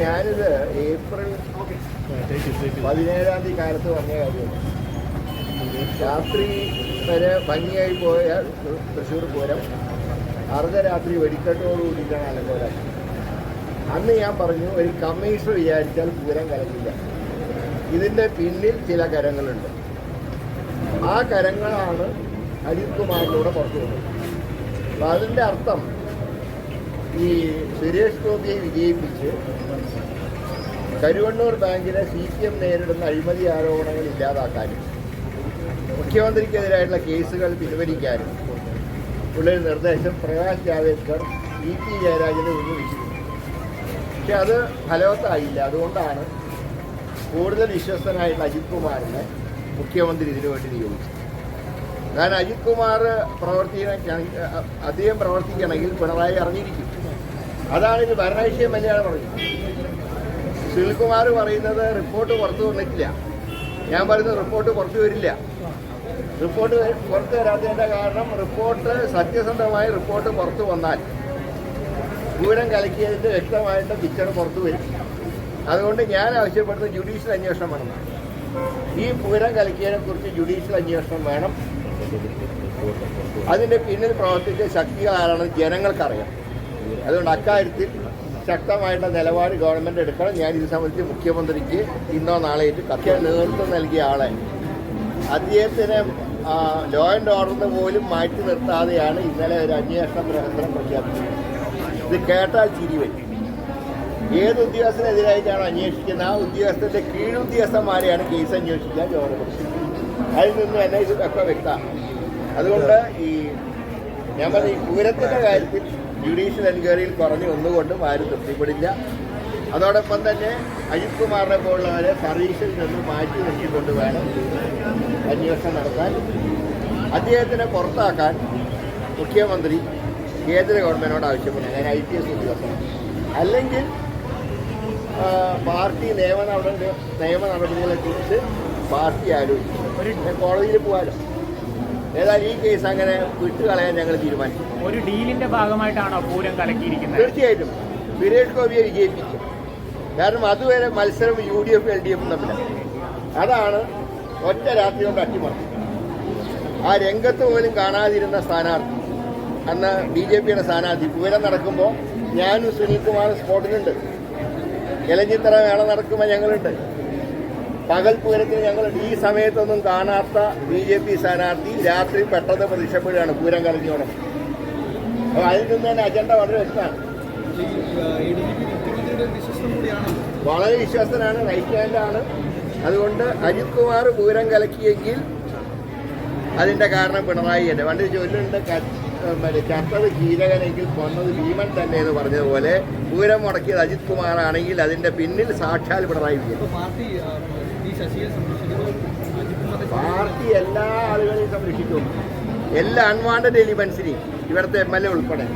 ഞാനിത് ഏപ്രിൽ പതിനേഴാം തീയതി കാലത്ത് പറഞ്ഞ കാര്യമാണ്. രാത്രി വരെ ഭംഗിയായി പോയ തൃശ്ശൂർ പൂരം. അർദ്ധരാത്രി വെടിക്കെട്ടോടുകൂടിയിട്ടാണ് അലങ്കോലം അന്ന് ഞാൻ പറഞ്ഞു ഒരു കമ്മീഷണർ വിചാരിച്ചാൽ പൂരം കലക്കില്ല. ഇതിന്റെ പിന്നിൽ ചില കരങ്ങളുണ്ട്. ആ കരങ്ങളാണ് അജിത് കുമാറിലൂടെ പുറത്തു വന്നത്. അപ്പം അതിന്റെ അർത്ഥം ഈ സുരേഷ് ഗോപിയെ വിജയിപ്പിച്ച് കരുവണ്ണൂർ ബാങ്കിലെ സി പി എം നേരിടുന്ന അഴിമതി ആരോപണങ്ങൾ ഇല്ലാതാക്കാനും മുഖ്യമന്ത്രിക്കെതിരായിട്ടുള്ള കേസുകൾ പിൻവലിക്കാനും ഉള്ളൊരു നിർദ്ദേശം പ്രകാശ് ജാവേദ്കർ ഇ പി ജയരാജന് മുന്നിൽ വെച്ചിരുന്നു പക്ഷെ അത് ഫലവത്തായില്ല. അതുകൊണ്ടാണ് കൂടുതൽ വിശ്വസ്തനായിട്ടുള്ള അജിത് കുമാറിനെ മുഖ്യമന്ത്രി ഇതിനു വേണ്ടി നിയോഗിച്ചത്. കാരണം അജിത് കുമാർ പ്രവർത്തിക്കണമെങ്കിൽ അദ്ദേഹം പ്രവർത്തിക്കണമെങ്കിൽ പിണറായി അറിഞ്ഞിരിക്കും. അതാണ് ഇത് ഭരണവിഷയം മലയാളം പറഞ്ഞത്. സുനിൽകുമാർ പറയുന്നത് റിപ്പോർട്ട് പുറത്തു വന്നിട്ടില്ല. ഞാൻ പറയുന്നത് റിപ്പോർട്ട് പുറത്തു വരില്ല. റിപ്പോർട്ട് പുറത്തു വരാത്തതിന്റെ കാരണം റിപ്പോർട്ട് സത്യസന്ധമായി റിപ്പോർട്ട് പുറത്തു വന്നാൽ പൂരം കലക്കിയതിന്റെ വ്യക്തമായിട്ട് പിക്ചർ പുറത്തു വരും. അതുകൊണ്ട് ഞാൻ ആവശ്യപ്പെടുന്നത് ജുഡീഷ്യൽ അന്വേഷണം വേണം. ഈ പൂരം കലക്കിയതിനെ കുറിച്ച് ജുഡീഷ്യൽ അന്വേഷണം വേണം. അതിന്റെ പിന്നിൽ പ്രവർത്തിച്ച ശക്തികളാണെന്ന് ജനങ്ങൾക്കറിയാം. അതുകൊണ്ട് അക്കാര്യത്തിൽ ശക്തമായിട്ടുള്ള നിലപാട് ഗവൺമെന്റ് എടുക്കണം. ഞാൻ ഇത് സംബന്ധിച്ച് മുഖ്യമന്ത്രിക്ക് ഇന്നോ നാളെയായിട്ട് കത്തിയ നേതൃത്വം നൽകിയ ആളെ. അദ്ദേഹത്തിന് ലോ ആൻഡ് ഓർഡറിന് പോലും മാറ്റി നിർത്താതെയാണ് ഇന്നലെ ഒരു അന്വേഷണ പ്രവർത്തനം പ്രഖ്യാപിച്ചത്. ഇത് കേട്ടാൽ ചിരി വരും. ഏത് ഉദ്യോഗസ്ഥനെതിരായിട്ടാണ് അന്വേഷിക്കുന്നത്? ആ ഉദ്യോഗസ്ഥന്റെ കീഴുദ്യോഗസ്ഥന്മാരെയാണ് കേസ് അന്വേഷിക്കാൻ ഗവർണർ അതിൽ നിന്നും ഒക്കെ വ്യക്തമാണ്. അതുകൊണ്ട് ഈ ഞാൻ പറഞ്ഞ ഈ കാര്യത്തിൽ ജുഡീഷ്യൽ എൻക്വയറിയിൽ പറഞ്ഞു ഒന്നുകൊണ്ടും ആരും തൃപ്തിപ്പെടില്ല. അതോടൊപ്പം തന്നെ അജിത് കുമാറിനെ പോലുള്ളവരെ സർവീസിൽ നിന്ന് മാറ്റി നിർത്തിക്കൊണ്ട് വേണം അന്വേഷണം നടത്താൻ. അദ്ദേഹത്തിനെ പുറത്താക്കാൻ മുഖ്യമന്ത്രി കേന്ദ്ര ഗവൺമെന്റിനോട് ആവശ്യപ്പെടും ഞാൻ ഐ പി എസ് ഉദ്യോഗസ്ഥ അല്ലെങ്കിൽ പാർട്ടി നിയമ നടപടി നിയമ നടപടികളെ കുറിച്ച് പാർട്ടി ആലോചിക്കും കോടതിയിൽ പോകാലോ? ഏതായാലും ഈ കേസ് അങ്ങനെ വിട്ടുകളയാൻ ഞങ്ങൾ തീരുമാനിച്ചു. ഒരു ഡീലിന്റെ ഭാഗമായിട്ടാണോ പൂരം കലക്കിയിരിക്കുന്നത്? തീർച്ചയായിട്ടും. സുരേഷ് ഗോപിയെ വിജയിപ്പിക്കും. കാരണം അതുവരെ മത്സരം U D F L D എഫും തമ്മിലാണ് അതാണ് ഒറ്റ രാത്രി കൊണ്ട് അട്ടിമറി. ആ രംഗത്ത് പോലും കാണാതിരുന്ന സ്ഥാനാർത്ഥി അന്ന് ബി ജെ പിയുടെ സ്ഥാനാർത്ഥി. പൂരം നടക്കുമ്പോൾ ഞാനും സുനിൽകുമാറും സ്പോട്ടിലുണ്ട്. ഇലഞ്ഞിത്തറ മേള നടക്കുമ്പോൾ ഞങ്ങളുണ്ട്. പകൽ പൂരത്തിന് ഞങ്ങൾ ഈ സമയത്തൊന്നും കാണാത്ത ബി ജെ പി സ്ഥാനാർത്ഥി രാത്രി പെട്ടെന്ന് പ്രത്യക്ഷപ്പെടുകയാണ്. പൂരം അപ്പോൾ അതിൽ നിന്ന് തന്നെ അജണ്ട വളരെ വ്യക്തമാണ്. വളരെ വിശ്വസ്തനാണ് റൈറ്റ് ഹാൻഡ് ആണ്. അതുകൊണ്ട് അജിത് കുമാർ പൂരം കലക്കിയെങ്കിൽ അതിന്റെ കാരണം പിണറായി തന്നെ പണ്ട് ചൊല്ലുണ്ട് ചത്തത് കീരകനെങ്കിൽ കൊന്നത് ഭീമൻ തന്നെ എന്ന് പറഞ്ഞതുപോലെ പൂരം മുടക്കിയത് അജിത് കുമാർ ആണെങ്കിൽ അതിന്റെ പിന്നിൽ സാക്ഷാൽ പിണറായി വിജയൻ. പാർട്ടി എല്ലാ ആളുകളെയും സംരക്ഷിക്കും. എല്ലാ അൺവാണ്ടഡ് എലിമെന്റ്സിനെയും ഇവിടുത്തെ എം എൽ എ ഉൾപ്പെടെ.